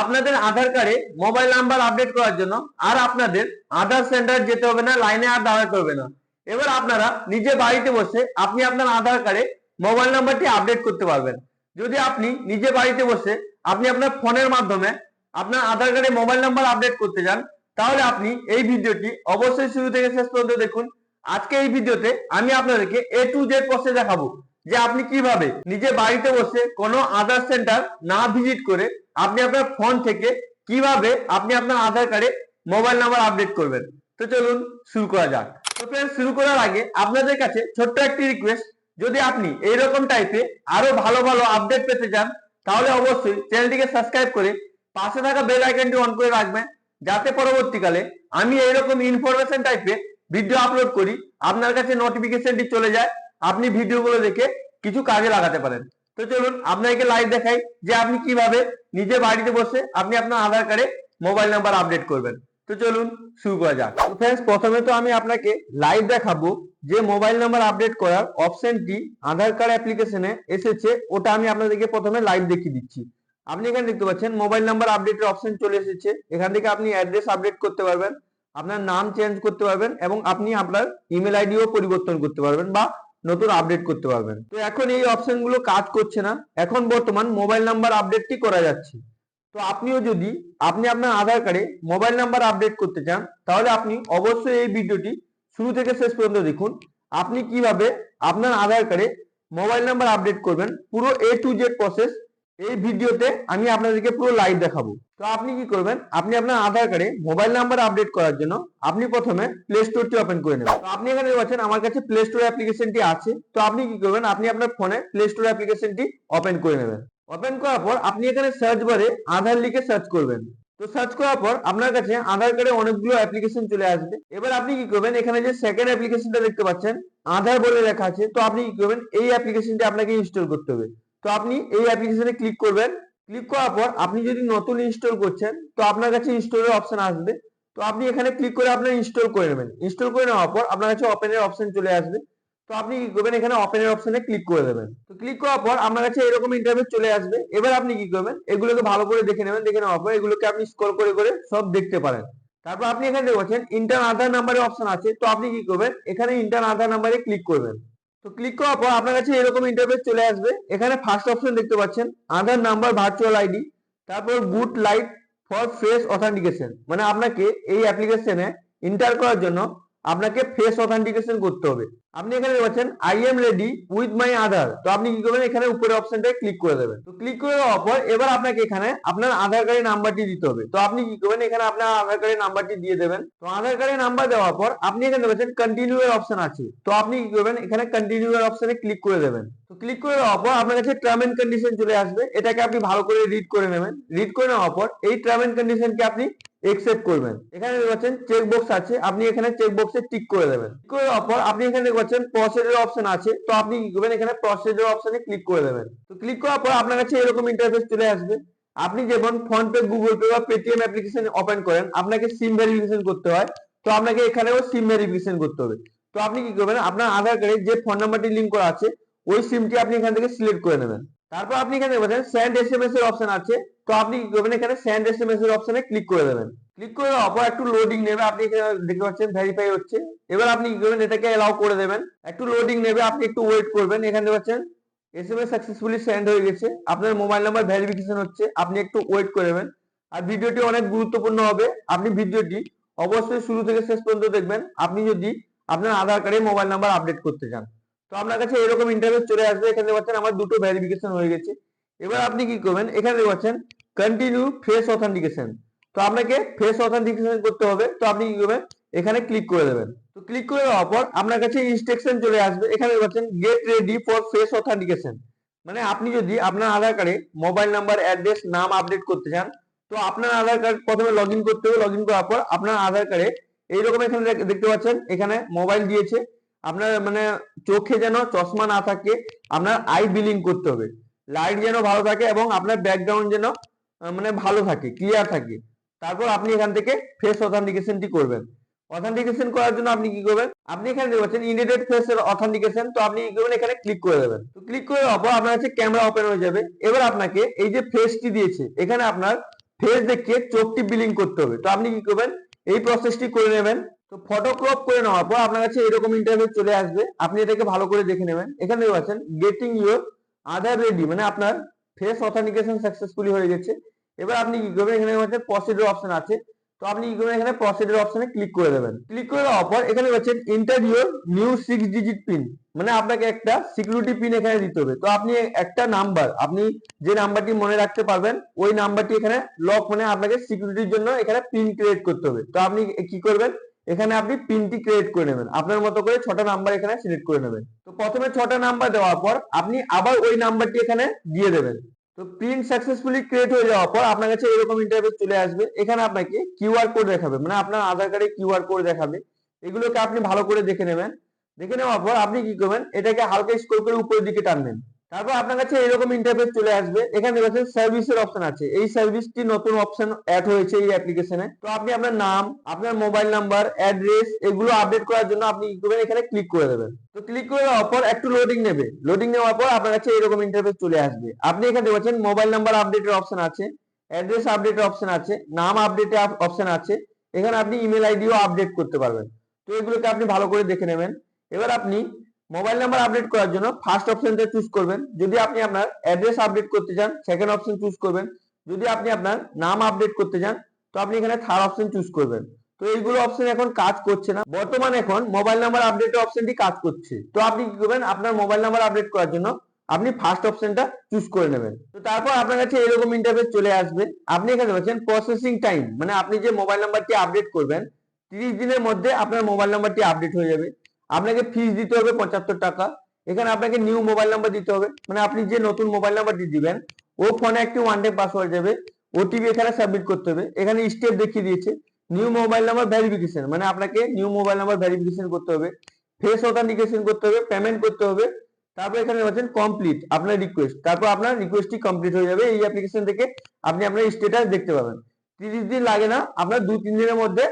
আপনাদের আধার কার্ডে mobile number update করার জন্য আর আপনাদের আধার সেন্টার যেতে হবে না লাইনে আর দাঁড়াতে করবে না। এবার আপনারা নিজে বাড়িতে বসে আপনি আপনার আধার কার্ডে মোবাইল নাম্বারটি আপডেট করতে পারবেন। যদি আপনি নিজে বাড়িতে বসে আপনি আপনার ফোনের মাধ্যমে আপনার আধার কার্ডে মোবাইল নাম্বার আপডেট করতে চান তাহলে আপনি এই ভিডিওটি অবশ্যই শুরু থেকে শেষ পর্যন্ত দেখুন। আজকে এই ভিডিওতে আমি আপনাদেরকে এ টু জেড প্রসেস দেখাবো যে আপনি কীভাবে নিজে বাড়িতে বসে কোনো আধার সেন্টার না ভিজিট করে আপনি আপনার ফোন থেকে কীভাবে আপনি আপনার আধার কার্ডে মোবাইল নাম্বার আপডেট করবেন? তো চলুন শুরু করা যাক। তো ফ্রেন্ড শুরু করার আগে আপনাদের কাছে ছোট্ট একটি রিকোয়েস্ট যদি আপনি এইরকম টাইপে আরও ভালো ভালো আপডেট পেতে চান, তাহলে অবশ্যই চ্যানেলটিকে সাবস্ক্রাইব করে পাশে থাকা বেল আইকনটি অন করে রাখবেন, যাতে পরবর্তীকালে আমি এইরকম ইনফরমেশন টাইপে ভিডিও আপলোড করি, আপনার কাছে নোটিফিকেশনটি চলে যায়, আপনি ভিডিওগুলো দেখে কিছু কাজে লাগাতে পারেন। তো চলুন আপনাকে লাইভ দেখাই যে আপনি কীভাবে নিজে বাড়িতে বসে আপনি আপনার আধার কার্ডে মোবাইল নাম্বার আপডেট করবেন। তো চলুন শুরু করা যাক। ফ্রেন্ডস প্রথমে তো আমি আপনাকে লাইভ দেখাবো যে মোবাইল নাম্বার আপডেট করার অপশনটি আধার কার্ড অ্যাপ্লিকেশনে এসেছে, ওটা আমি আপনাদেরকে প্রথমে লাইভ দেখিয়ে দিচ্ছি। আপনি এখানে দেখতে পাচ্ছেন মোবাইল নাম্বার আপডেটের অপশন চলে এসেছে। এখান থেকে আপনি অ্যাড্রেস আপডেট করতে পারবেন, আপনার নাম চেঞ্জ করতে পারবেন এবং আপনি আপনার ইমেল আইডিও পরিবর্তন করতে পারবেন বা নতুন আপডেট করতে পারবেন। তো এখন এই অপশনগুলো কাজ করছে না। এখন বর্তমান মোবাইল নাম্বার আপডেটটি করা যাচ্ছে। তো আপনিও যদি, আপনি আপনার আধার কার্ডে মোবাইল নাম্বার আপডেট করতে চান, তাহলে আপনি অবশ্যই এই ভিডিওটি শুরু থেকে শেষ পর্যন্ত দেখুন। আপনি কীভাবে আপনার আধার কার্ডে মোবাইল নাম্বার আপডেট করবেন, পুরো এ টু জেড প্রসেস এই ভিডিওতে আমি আপনাদেরকে পুরো লাইভ দেখাবো। তো আপনি কি করবেন? আপনি আপনার আধার কার্ডে মোবাইল নাম্বার আপডেট করার জন্য আপনি প্রথমে প্লে স্টোরটি ওপেন করে নেবেন। তো আপনি এখানে পাচ্ছেন আমার কাছে প্লে স্টোর অ্যাপ্লিকেশনটি আছে। তো আপনি কি করবেন? আপনি আপনার ফোনে প্লে স্টোর অ্যাপ্লিকেশনটি ওপেন করে নেবেন। ওপেন করার পর আপনি এখানে সার্চ বারে আধার লিখে সার্চ করবেন। তো সার্চ করার পর আপনার কাছে আধার কার্ডে অনেকগুলো অ্যাপ্লিকেশন চলে আসবে। এবার আপনি কি করবেন? এখানে যে সেকেন্ড অ্যাপ্লিকেশনটা দেখতে পাচ্ছেন, আধার বলে লেখা আছে। তো আপনি কি করবেন? এই অ্যাপ্লিকেশনটি আপনাকে ইনস্টল করতে হবে। তো আপনি এই অ্যাপ্লিকেশনে ক্লিক করবেন। ক্লিক করার পর আপনি যদি নতুন ইনস্টল করছেন, তো আপনার কাছে ইনস্টলের অপশন আসবে। তো আপনি এখানে ক্লিক করে আপনার ইনস্টল করে নেবেন। ইনস্টল করে নেওয়ার পর আপনার কাছে ওপেনের অপশন চলে আসবে। তো আপনি কি করবেন? এখানে ওপেনের অপশনে ক্লিক করে দেবেন। তো ক্লিক করার পর আপনার কাছে এরকম ইন্টারফেস চলে আসবে। এবার আপনি কি করবেন? এগুলোকে ভালো করে দেখে নেবেন। দেখে নেওয়ার পর এগুলোকে আপনি স্ক্রল করে করে সব দেখতে পারেন। তারপর আপনি এখানে দেখছেন ইন্টার আধার নাম্বারের অপশন আছে। তো আপনি কি করবেন? এখানে ইন্টার আধার নাম্বারে ক্লিক করবেন। তো ক্লিক করার পর আপনার কাছে এরকম ইন্টারফেস চলে আসবে। এখানে ফার্স্ট অপশন দেখতে পাচ্ছেন আধার নাম্বার ভার্চুয়াল আইডি তারপর good light for face authentication মানে আপনাকে এই অ্যাপ্লিকেশনে এন্টার করার জন্য আপনাকে ফেস অথেন্টিকেশন করতে হবে। আপনি এখানে পাচ্ছেন I am ready with my Aadhaar তো আপনি কি করবেন? এখানে উপরে অপশনটায় ক্লিক করে দেবেন। তো ক্লিক করে দেওয়ার পর এবার আপনাকে এখানে আপনার আধার কার্ডের নাম্বারটি দিতে হবে। তো আপনি কি করবেন? এখানে আপনার আধার কার্ডের নাম্বারটি দিয়ে দেবেন। তো আধার কার্ডের নাম্বার দেওয়ার পর আপনি এখানে পাচ্ছেন কন্টিনিউ এর অপশন আছে। তো আপনি কি করবেন? এখানে কন্টিনিউ এর অপশনে ক্লিক করে দেবেন। তো ক্লিক করে দেওয়ার পর আপনার কাছে টার্ম এন্ড কন্ডিশন চলে আসবে। এটাকে আপনি ভালো করে রিড করে নেবেন। রিড করে নেওয়ার পর এই টার্ম এন্ড কন্ডিশনকে আপনি একসেপ্ট করবেন। এখানে পাচ্ছেন চেক বক্স আছে, আপনি এখানে চেক বক্সে টিক করে দেবেন। টিক করে দেওয়ার পর আপনি এখানে দেখতে পাচ্ছেন প্রসেসের অপশন আছে, তো আপনি কি করবেন, এখানে প্রসেসের অপশনে ক্লিক করে দেবেন। তো ক্লিক করার পর আপনার কাছে এরকম ইন্টারফেস চলে আসবে। আপনি যেমন ফোন পে গুগল পে বা পেটিএম অ্যাপ্লিকেশন ওপেন করেন, আপনাকে সিম ভেরিফিকেশন করতে হয়, তো আপনাকে এখানেও সিম ভেরিফিকেশন করতে হবে। তো আপনি কি করবেন, আপনার আধার কার্ডে যে ফোন নাম্বারটি লিংক করা আছে, ওই সিমটি আপনি এখান থেকে সিলেক্ট করে নেবেন। তারপর আপনি এখানে দেখবেন স্যান্ড এসএমএস এর অপশন আছে। তো আপনি কি করবেন, এখানে স্যান্ড এসএমএস এর অপশনে ক্লিক করে দেবেন। ক্লিক করে দেওয়ার পর একটু লোডিং নেবে, আপনি এখানে দেখতে পাচ্ছেন ভেরিফাই হচ্ছে। এবার আপনি কি করবেন, এটাকে এলাও করে দেবেন। একটু লোডিং নেবে, আপনি একটু ওয়েট করবেন। এখানে দেখতে পাচ্ছেন এসএমএস সাকসেসফুলি সেন্ড হয়ে গেছে। আপনার মোবাইল নাম্বার ভেরিফিকেশন হচ্ছে, আপনি একটু ওয়েট করে নেবেন। আর ভিডিওটি অনেক গুরুত্বপূর্ণ হবে। আপনি ভিডিওটি অবশ্যই শুরু থেকে শেষ পর্যন্ত দেখবেন। আপনি যদি আপনার আধার কার্ডে মোবাইল নাম্বার আপডেট করতে চান। তো আপনার কাছে এরকম ইন্টারভিউ চলে আসবে, এখানে পাচ্ছেন আমার দুটো ভেরিফিকেশন হয়ে গেছে। এবার আপনি কি করবেন, এখানে পাচ্ছেন কন্টিনিউ ফেস অথেন্টিকেশন তো আপনাকে ফেস অথেন্টিকেশন করতে হবে, তো আপনি কি করবেন, এখানে ক্লিক করে দেবেন। তো ক্লিক করে দেওয়ার পর আপনার কাছে ইনস্ট্রাকশন চলে আসবে, এখানে পাচ্ছেন get ready for face authentication মানে আপনি যদি আপনার আধার কার্ডে মোবাইল নাম্বার অ্যাড্রেস নাম আপডেট করতে চান, তো আপনার আধার কার্ড প্রথমে লগ করতে হবে। লগ করার পর আপনার আধার কার্ডে এইরকম এখানে দেখতে পাচ্ছেন, এখানে মোবাইল দিয়েছে। আপনার মানে চোখে যেন চশমা না থাকে, আপনার আই বিলিং করতে হবে। লাইট যেন ভালো থাকে এবং আপনার ব্যাকগ্রাউন্ড যেন মানে ভালো থাকে ক্লিয়ার থাকে। তারপর আপনি এখান থেকে ফেস অথেন্টিকেশনটি করবেন। অথেন্টিকেশন করার জন্য আপনি কি করবেন? আপনি এখানে দেখতে পাচ্ছেন ইন্ডিডেড ফেস অথেন্টিকেশন তো আপনি কি করবেন? এখানে ক্লিক করে দেবেন। তো ক্লিক করে দেওয়ার পর আপনার কাছে ক্যামেরা ওপেন হয়ে যাবে। এবার আপনাকে এই যে ফেসটি দিয়েছে, এখানে আপনার ফেস দেখিয়ে চোখটি বিলিং করতে হবে। তো আপনি কি করবেন? এই প্রসেসটি করে নেবেন। তো ফটো ক্রপ করে নেওয়ার পর আপনার কাছে এরকম ইন্টারভিউ চলে আসবে। আপনি এটাকে ভালো করে দেখে নেবেন। এখানে পাচ্ছেন গেটিং ইউর আধার রেডি মানে আপনার ফেস অথেন্টিকেশন সাকসেসফুলি হয়ে গেছে। এবার আপনি কি করবেন? এখানে হচ্ছে প্রসিডিউর অপশন আছে। তো আপনি কি করবেন? এখানে প্রসিডিউর অপশনে ক্লিক করে দেবেন। ক্লিক করে দেওয়ার পর এখানে হচ্ছেন interview new six digit pin মানে আপনাকে একটা সিকিউরিটি পিন এখানে দিতে হবে। তো আপনি একটা নাম্বার আপনি যে নাম্বারটি মনে রাখতে পারবেন, ওই নাম্বারটি এখানে লক মানে আপনাকে সিকিউরিটির জন্য এখানে পিন ক্রিয়েট করতে হবে। তো আপনি কি করবেন? এখানে আপনি পিনটি ক্রিয়েট করে নেবেন। আপনার মতো করে ছটা নাম্বার এখানে সিলেক্ট করে নেবেন। তো প্রথমে ছটা নাম্বার দেওয়ার পর আপনি আবার ওই নাম্বারটি এখানে দিয়ে দেবেন। তো প্রিন্ট সাকসেসফুলি ক্রিয়েট হয়ে যাওয়ার পর আপনার কাছে এরকম ইন্টারভিউ চলে আসবে। এখানে আপনাকে কিউআর কোড দেখাবে মানে আপনার আধার কার্ডে কিউআর কোড দেখাবে। এগুলোকে আপনি ভালো করে দেখে নেবেন। দেখে নেওয়ার পর আপনি কি করবেন, এটাকে হালকা স্কোর করে উপরের দিকে টানবেন। তারপর আপনার কাছে এরকম ইন্টারফেস চলে আসবে। এখানে দেখেন সার্ভিসের অপশন আছে। এই সার্ভিসটি নতুন অপশন অ্যাড হয়েছে এই অ্যাপ্লিকেশনে তো আপনি আপনার নাম, আপনার মোবাইল নাম্বার অ্যাড্রেস এগুলো আপডেট করার জন্য আপনি কি করবেন? এখানে ক্লিক করে দেবেন। তো ক্লিক করে দেওয়ার পর একটু লোডিং নেবে। লোডিং নেওয়ার পর আপনার কাছে এরকম ইন্টারফেস চলে আসবে। আপনি এখানে দেখছেন মোবাইল নাম্বার আপডেটের অপশন আছে অ্যাড্রেস আপডেটের অপশন আছে, নাম আপডেটের অপশন আছে। এখানে আপনি ইমেল আইডিও আপডেট করতে পারবেন। তো এগুলোকে আপনি ভালো করে দেখে নেবেন। এবার আপনি মোবাইল নাম্বার আপডেট করার জন্য ফার্স্ট অপশনটা চুজ করবেন। যদি আপনি আপনার অ্যাড্রেস আপডেট করতে চান সেকেন্ড অপশন চুজ করবেন। যদি আপনি আপনার নাম আপডেট করতে চান, তো আপনি এখানে থার্ড অপশন চুজ করবেন। তো এইগুলো অপশন এখন কাজ করছে না। বর্তমানে এখন মোবাইল নাম্বার আপডেট অপশনটি কাজ করছে। তো আপনি কি করবেন? আপনার মোবাইল নাম্বার আপডেট করার জন্য আপনি ফার্স্ট অপশনটা চুজ করে নেবেন। তো তারপর আপনার কাছে এরকম ইন্টারফেস চলে আসবে। আপনি এখানে পাচ্ছেন প্রসেসিং টাইম মানে আপনি যে মোবাইল নাম্বারটি আপডেট করবেন, তিরিশ দিনের মধ্যে আপনার মোবাইল নাম্বারটি আপডেট হয়ে যাবে। আপনাকে ফিস দিতে হবে পঁচাত্তর টাকা। এখানে আপনাকে নিউ মোবাইল নাম্বার দিতে হবে। মানে আপনি যে নতুন মোবাইল নাম্বারটি দিবেন, ও ফোনে একটি ওয়ান টাইম পাসওয়ার্ড যাবে। ওটিপি এখানে সাবমিট করতে হবে। এখানে স্টেপ দেখিয়ে দিয়েছে। নিউ মোবাইল নাম্বার ভেরিফিকেশন মানে আপনাকে নিউ মোবাইল নাম্বার ভেরিফিকেশন করতে হবে। ফেস অথেন্টিকেশন করতে হবে পেমেন্ট করতে হবে। তারপর এখানে পাচ্ছেন কমপ্লিট আপনার রিকোয়েস্ট তারপর আপনার রিকোয়েস্টটি কমপ্লিট হয়ে যাবে। এই অ্যাপ্লিকেশন থেকে আপনি আপনার স্ট্যাটাস দেখতে পাবেন। তিরিশ দিন লাগে না, আপনার দু তিন দিনের মধ্যে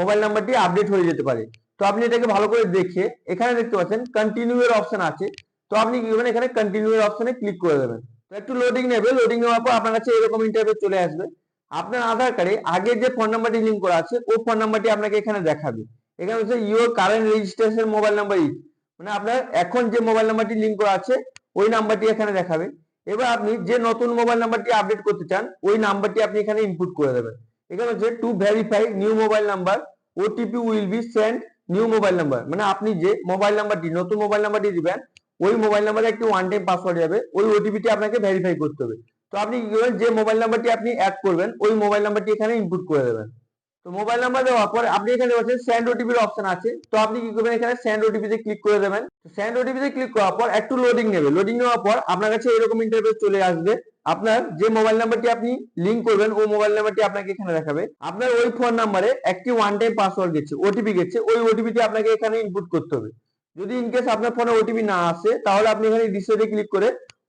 মোবাইল নাম্বারটি আপডেট হয়ে যেতে পারে। তো আপনি এটাকে ভালো করে দেখে, এখানে দেখতে পাচ্ছেন কন্টিনিউ এর অপশন আছে। তো আপনি কি করবেন? এখানে কন্টিনিউ এর অপশনে ক্লিক করে দেবেন। তো একটু লোডিং নেবে। লোডিং নেওয়ার পর আপনার কাছে এরকম ইন্টারভিউ চলে আসবে। আপনার আধার কার্ডে আগের যে ফোন নাম্বারটি লিঙ্ক করা আছে, ওই ফোন নাম্বারটি আপনাকে এখানে দেখাবে। এখানে হচ্ছে your current registration mobile number is মানে আপনার এখন যে মোবাইল নাম্বারটি লিঙ্ক করা আছে, ওই নাম্বারটি এখানে দেখাবে। এবার আপনি যে নতুন মোবাইল নাম্বারটি আপডেট করতে চান, ওই নাম্বারটি আপনি এখানে ইনপুট করে দেবেন। এখানে হচ্ছে to verify new mobile number OTP will be send new mobile number মানে আপনি যে মোবাইল নাম্বারটি নতুন মোবাইল নাম্বারটি দিবেন, ওই মোবাইল নাম্বারে একটি ওয়ান টাইম পাসওয়ার্ড যাবে, ওই ওটিপিটি আপনাকে ভেরিফাই করতে হবে। তো আপনি কি করবেন, যে মোবাইল নাম্বারটি আপনি অ্যাড করবেন, ওই মোবাইল নাম্বারটি এখানে ইনপুট করে দেবেন। তো মোবাইল নাম্বার দেওয়ার পর আপনি এখানে পাচ্ছেন সেন্ড ওটিপির অপশন আছে। তো আপনি কি করবেন এখানে সেন্ড ওটিপিতে ক্লিক করে দেবেন। সেন্ড ওটিপিতে ক্লিক করার পর একটু লোডিং নেবে। লোডিং নেওয়ার পর আপনার কাছে এরকম ইন্টারফেস চলে আসবে। আপনার যে মোবাইল নাম্বারটি আপনি লিংক করবেন ওই মোবাইল নাম্বারটি আপনাকে এখানে দেখাবে। আপনার ওই ফোন নাম্বারে একটি ওয়ান টাইম পাসওয়ার্ড গেছে ওটিপি গেছে, ওই ওটিপিটি আপনাকে এখানে ইনপুট করতে হবে। যদি ইন কেস আপনার ফোনে ওটিপি না আসে, তাহলে আপনি এখানে রিসেটে ক্লিক করে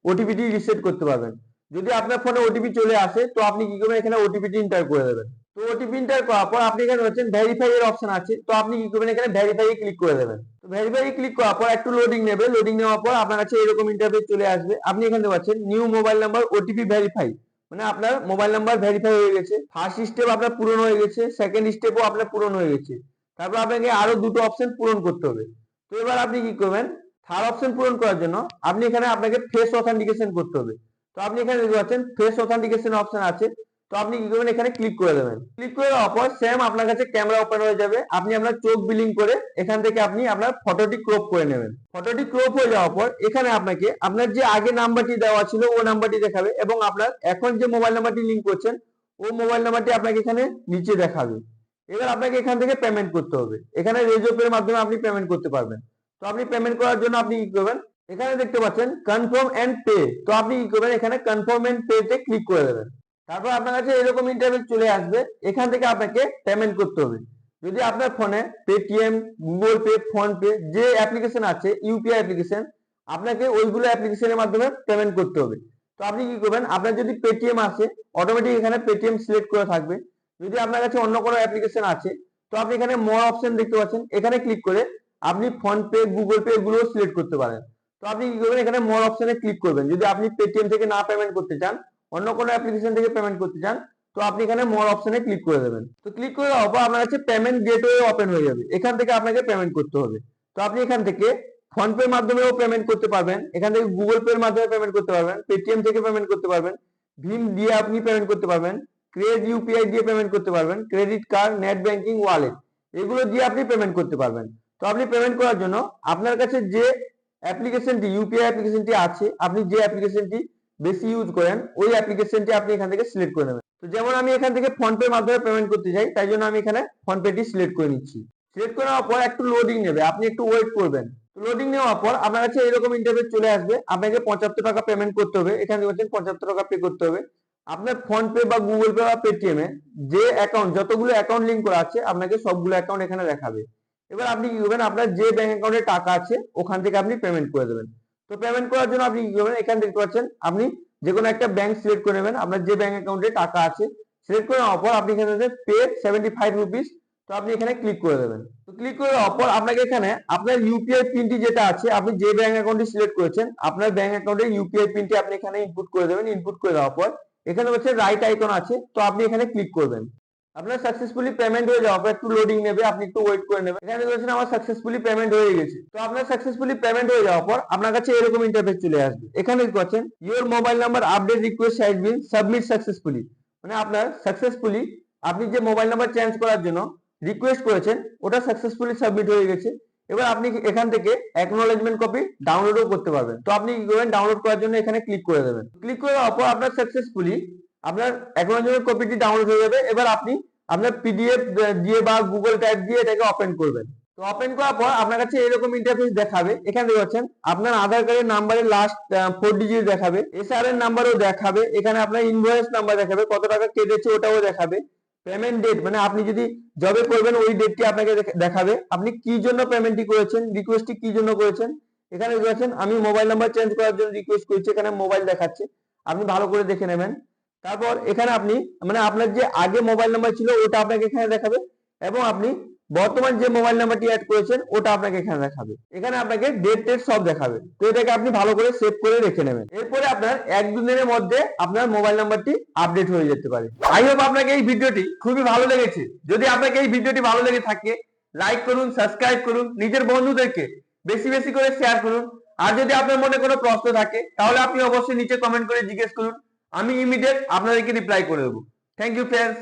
ওটিপিটি রিসেট করতে পারবেন। যদি আপনার ফোনে ওটিপি চলে আসে, তো আপনি কি করবেন, এখানে ওটিপিটি এন্টার করে দেবেন। তো ওটিপি এন্টার করার পর আপনি এখানে হচ্ছেন ভেরিফাই এর অপশন আছে। তো আপনি কি করবেন? এখানে ভেরিফাই এ ক্লিক করে দেবেন। তো ভেরিফাই ক্লিক করার পর একটু লোডিং নেবে। লোডিং নেওয়ার পর আপনার কাছে এরকম ইন্টারফেস চলে আসবে। আপনি এখানে পাচ্ছেন new mobile number OTP verify মানে আপনার মোবাইল নাম্বার ভেরিফাই হয়ে গেছে। ফার্স্ট স্টেপ আপনার পূরণ হয়ে গেছে। সেকেন্ড স্টেপও আপনার পূরণ হয়ে গেছে। তারপর আপনাকে আরও দুটো অপশন পূরণ করতে হবে। তো এবার আপনি কি করবেন? থার্ড অপশন পূরণ করার জন্য আপনি এখানে আপনাকে ফেস অথেন্টিকেশন করতে হবে। তো আপনি এখানে দেখতে পাচ্ছেন ফেস অথেন্টিকেশন অপশন আছে। তো আপনি কি করবেন? এখানে ক্লিক করে দেবেন। ক্লিক করে দেওয়ার পর সেম আপনার কাছে ক্যামেরা ওপেন হয়ে যাবে। আপনি আপনার চোখ বিলিং করে এখান থেকে আপনি আপনার ফটোটি ক্রপ করে নেবেন। ফটোটি ক্রপ হয়ে যাওয়ার পর এখানে আপনাকে আপনার যে আগে নাম্বারটি দেওয়া ছিল, ও নাম্বারটি দেখাবে এবং আপনার এখন যে মোবাইল নাম্বারটি লিংক করছেন, ও মোবাইল নাম্বারটি আপনাকে এখানে নিচে দেখাবে। এবার আপনাকে এখান থেকে পেমেন্ট করতে হবে। এখানে রেজো পের মাধ্যমে আপনি পেমেন্ট করতে পারবেন। তো আপনি পেমেন্ট করার জন্য আপনি কি করবেন? এখানে দেখতে পাচ্ছেন কনফার্ম এন্ড পে তো আপনি কি করবেন? এখানে কনফার্ম এন্ড পে তে ক্লিক করে দেবেন। তারপর আপনার কাছে এরকম ইন্টারভিউ চলে আসবে, এখান থেকে আপনাকে পেমেন্ট করতে হবে। যদি আপনার ফোনে Paytm Google pay phone pay যে অ্যাপ্লিকেশন আছে ইউপিআই অ্যাপ্লিকেশন আপনাকে ওইগুলো অ্যাপ্লিকেশনের মাধ্যমে পেমেন্ট করতে হবে। তো আপনি কি করবেন, আপনার যদি পেটিএম আছে অটোমেটিক এখানে পেটিএম সিলেক্ট করে থাকবে। যদি আপনার কাছে অন্য কোনো অ্যাপ্লিকেশন আছে, তো আপনি এখানে মোর অপশন দেখতে পাচ্ছেন, এখানে ক্লিক করে আপনি ফোন পে গুগল পে এগুলো সিলেক্ট করতে পারেন। তো আপনি কি করবেন, এখানে মোর অপশনে ক্লিক করবেন। যদি আপনি পেটিএম থেকে না পেমেন্ট করতে চান অন্য কোনো অ্যাপ্লিকেশন থেকে পেমেন্ট করতে চান, তো আপনি এখানে মোর অপশনে ক্লিক করে দেবেন। তো ক্লিক করে দেওয়ার পর আপনার কাছে পেমেন্ট গেটওয়ে ওপেন হয়ে যাবে। এখান থেকে আপনাকে পেমেন্ট করতে হবে। তো আপনি এখান থেকে ফোন পের মাধ্যমেও পেমেন্ট করতে পারবেন। এখান থেকে গুগল পের মাধ্যমে পেমেন্ট করতে পারবেন। পেটিএম থেকে পেমেন্ট করতে পারবেন। ভীম দিয়ে আপনি পেমেন্ট করতে পারবেন। ক্রেডিট ইউপিআই দিয়ে পেমেন্ট করতে পারবেন। Credit card net banking wallet এগুলো দিয়ে আপনি পেমেন্ট করতে পারবেন। তো আপনি পেমেন্ট করার জন্য আপনার কাছে যে অ্যাপ্লিকেশনটি ইউপিআই অ্যাপ্লিকেশনটি আছে, আপনি যে অ্যাপ্লিকেশনটি বেশি ইউজ করেন, ওই অ্যাপ্লিকেশনটি আপনি এখান থেকে সিলেক্ট করে নেবেন। তো যেমন আমি এখান থেকে ফোন পের মাধ্যমে পেমেন্ট করতে চাই, তাই জন্য আমি এখানে ফোন পেটি সিলেক্ট করে নিচ্ছি। সিলেক্ট করে নেওয়ার পর একটু লোডিং নেবে, আপনি একটু ওয়েট করবেন। লোডিং নেওয়ার পর আপনার কাছে এরকম ইন্টারফেস চলে আসবে, আপনাকে পঁচাত্তর টাকা পেমেন্ট করতে হবে। এখানে দেখছেন পঁচাত্তর টাকা পে করতে হবে। আপনার ফোন পে বা গুগল পে বা পেটিএম এ যে অ্যাকাউন্ট যতগুলো অ্যাকাউন্ট লিঙ্ক করা আছে, আপনাকে সবগুলো অ্যাকাউন্ট এখানে দেখাবে। এবার আপনি কি করবেন, আপনার যে ব্যাংক অ্যাকাউন্টে টাকা আছে, ওখান থেকে আপনি পেমেন্ট করে দেবেন। তো পেমেন্ট করার জন্য আপনি কি করবেন? এখান দেখতে পাচ্ছেন, আপনি যে কোনো একটা ব্যাংক সিলেক্ট করে নেবেন। আপনার যে ব্যাংক অ্যাকাউন্টে টাকা আছে সিলেক্ট করে নেওয়ার পর আপনি এখানে পে সেভেন্টি ফাইভ রুপিস তো আপনি এখানে ক্লিক করে দেবেন। তো ক্লিক করে দেওয়ার পর আপনাকে এখানে আপনার ইউপিআই পিনটি যেটা আছে, আপনি যে ব্যাংক অ্যাকাউন্টটি সিলেক্ট করেছেন, আপনার ব্যাংক অ্যাকাউন্টের ইউপিআই পিনটি আপনি এখানে ইনপুট করে দেবেন। ইনপুট করে দেওয়ার পর এখানে হচ্ছে রাইট আইকন আছে, তো আপনি এখানে ক্লিক করবেন। আপনার সাকসেসফুলি পেমেন্ট হয়ে যাওয়ার পর একটু লোডিং নেবে, আপনি একটু ওয়েট করে নেবেন এখানে বলছেন আমার সাকসেসফুলি পেমেন্ট হয়ে গেছে। তো আপনার সাকসেসফুলি পেমেন্ট হয়ে যাওয়ার পর আপনার কাছে এরকম ইন্টারফেস চলে আসবে। এখানে করছেন your mobile number update request has been submit successfully মানে আপনার সাকসেসফুলি আপনি যে মোবাইল নাম্বার চেঞ্জ করার জন্য রিকোয়েস্ট করেছেন, ওটা সাকসেসফুলি সাবমিট হয়ে গেছে। এবার আপনি এখান থেকে অ্যাকনোলেজমেন্ট কপি ডাউনলোডও করতে পারবেন। তো আপনি কি করবেন? ডাউনলোড করার জন্য এখানে ক্লিক করে দেবেন। ক্লিক করে দেওয়ার পর আপনার সাকসেসফুলি আপনার অ্যাকনোলেজমেন্ট কপিটি ডাউনলোড হয়ে যাবে। এবার আপনি আপনার পিডিএফ দিয়ে বা গুগল টাইপ দিয়ে এটাকে ওপেন করবেন। তো ওপেন করার পর আপনার কাছে এরকম ইন্টারফেস দেখাবে। এখানে দেখতে পাচ্ছেন, আপনার আধার কার্ডের নাম্বারের লাস্ট ফোর ডিজিট দেখাবে। এসআর এর নাম্বারও দেখাবে। এখানে আপনার ইনভয়েস নাম্বার দেখাবে। কত টাকা কেটেছে ওটাও দেখাবে। পেমেন্ট ডেট মানে আপনি যদি জবে করবেন, ওই ডেটটি আপনাকে দেখাবে। আপনি কি জন্য পেমেন্টটি করেছেন? রিকোয়েস্টটি কি জন্য করেছেন? এখানে দেখেন আমি মোবাইল নাম্বার চেঞ্জ করার জন্য রিকোয়েস্ট করেছি। এখানে মোবাইল দেখাচ্ছে। আপনি ভালো করে দেখে নেবেন। তারপর এখানে আপনি মানে আপনার যে আগে মোবাইল নাম্বার ছিল, ওটা আপনাকে এখানে দেখাবে এবং আপনি বর্তমান যে মোবাইল নাম্বারটি অ্যাড করেছেন, ওটা আপনাকে এখানে দেখাবে। এখানে আপনাকে ডেট টেট সব দেখাবে। তো এটাকে আপনি ভালো করে সেভ করে রেখে নেবেন। এরপরে আপনার এক দু দিনের মধ্যে আপনার মোবাইল নাম্বারটি আপডেট হয়ে যেতে পারে। আই হোপ আপনাকে এই ভিডিওটি খুবই ভালো লেগেছে। যদি আপনাকে এই ভিডিওটি ভালো লেগে থাকে লাইক করুন সাবস্ক্রাইব করুন, নিজের বন্ধুদেরকে বেশি বেশি করে শেয়ার করুন। আর যদি আপনার মনে কোনো প্রশ্ন থাকে, তাহলে আপনি অবশ্যই নিচে কমেন্ট করে জিজ্ঞেস করুন। আমি ইমিডিয়েট আপনাদেরকে রিপ্লাই করে দেবো। Thank you friends